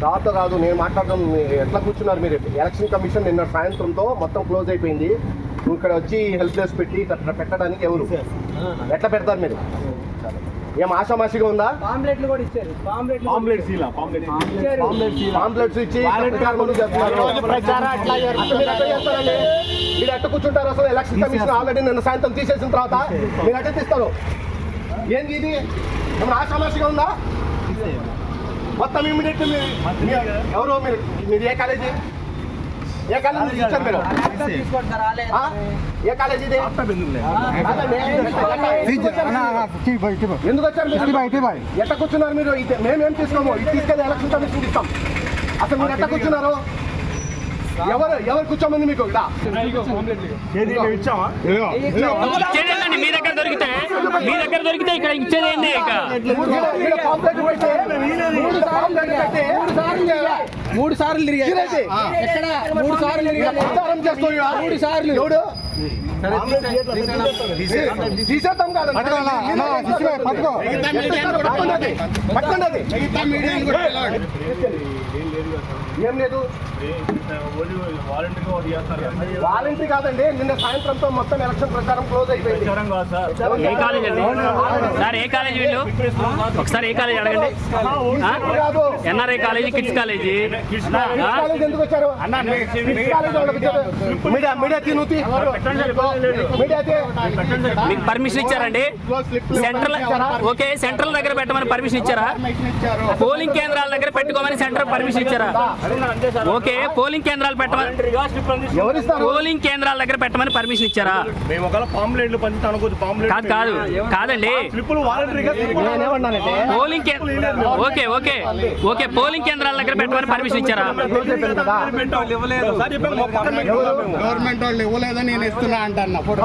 సార్తో కాదు నేను మాట్లాడడం ఎట్లా కూర్చున్నారు మీరు? ఎలక్షన్ కమిషన్ నిన్న సాయంత్రంతో మొత్తం క్లోజ్ అయిపోయింది. నువ్వు ఇక్కడ వచ్చి హెల్ప్ డెస్క్ పెట్టి పెట్టడానికి ఎవరు? ఎట్లా పెడతారు మీరు? ఏం ఆషామాషిగా ఉందా? పాంప్లెట్లు కూడా ఇచ్చారు. పాంప్లెట్లు పాంప్లెట్స్ ఇచ్చి మీరు ఎట్ట కూర్చుంటారు అసలు ఎలక్షన్ కమిషన్ ఆల్రెడీ నిన్న సాయంత్రం తీసేసిన తర్వాత మీరు ఎట్ట తీస్తారు. ఏంది ఇది? ఆషామాషిగా ఉందా? మొత్తం ఇమీడియట్ ఎవరు? మీరు మీరు ఏ కాలేజీ? ఏ కాలేజీ ఇచ్చారు మీరు? ఏ కాలేజీ ఇది. ఎందుకు వచ్చారు? ఎట్ట కూర్చున్నారు మీరు? మేమేం తీసుకోము ఇది తీసుకెళ్ళి ఎలక్షన్ కమిషన్ ఇస్తాం అసలు మీరు ఎట్ట కూర్చున్నారు? ఎవరు ఎవరు కూర్చోమంది మీకు ఇచ్చామా మీ దగ్గర దొరికితే మీ దగ్గర దొరికితే ఇక్కడ ఇచ్చేదేంటి మూడు సార్లు. ఎక్కడ మూడు సార్లు మూడు సార్లు ఎవడు తీసేద్దాం కాదండి. పట్టుకోండి. ఏం లేదు వాలంటీర్ నిన్న సాయంత్రంతో మొత్తం ఎలక్షన్ ప్రచారం క్లోజ్ అయిపోయింది. ఏ కాలేజ్ అండి? సార్ ఏ కాలేజ్ వీళ్ళు? ఒకసారి ఏ కాలేజ్ అడగండి. NRI college kids college? ఎందుకు వచ్చారు. Media media. మీకు పర్మిషన్ ఇచ్చారండి. సెంట్రల్ ఓకే సెంట్రల్ దగ్గర పెట్టమని పర్మిషన్ ఇచ్చారా? పోలింగ్ కేంద్రాల దగ్గర పెట్టుకోమని సెంట్రల్ పర్మిషన్ ఇచ్చారా? ఓకే పోలింగ్ కేంద్రాలు పెట్టమని ఎవరు ఇస్తారు పోలింగ్ కేంద్రాల దగ్గర పెట్టమని పర్మిషన్ ఇచ్చారా? కాదు కాదు కాదండి. పోలింగ్ కే- ఓకే ఓకే ఓకే పోలింగ్ కేంద్రాల దగ్గర పెట్టమని పర్మిషన్ ఇచ్చారా. గవర్నమెంట్ వాళ్ళు ఇవ్వలేదని నేను ఇస్తున్నా అంటున్నా ఫోటో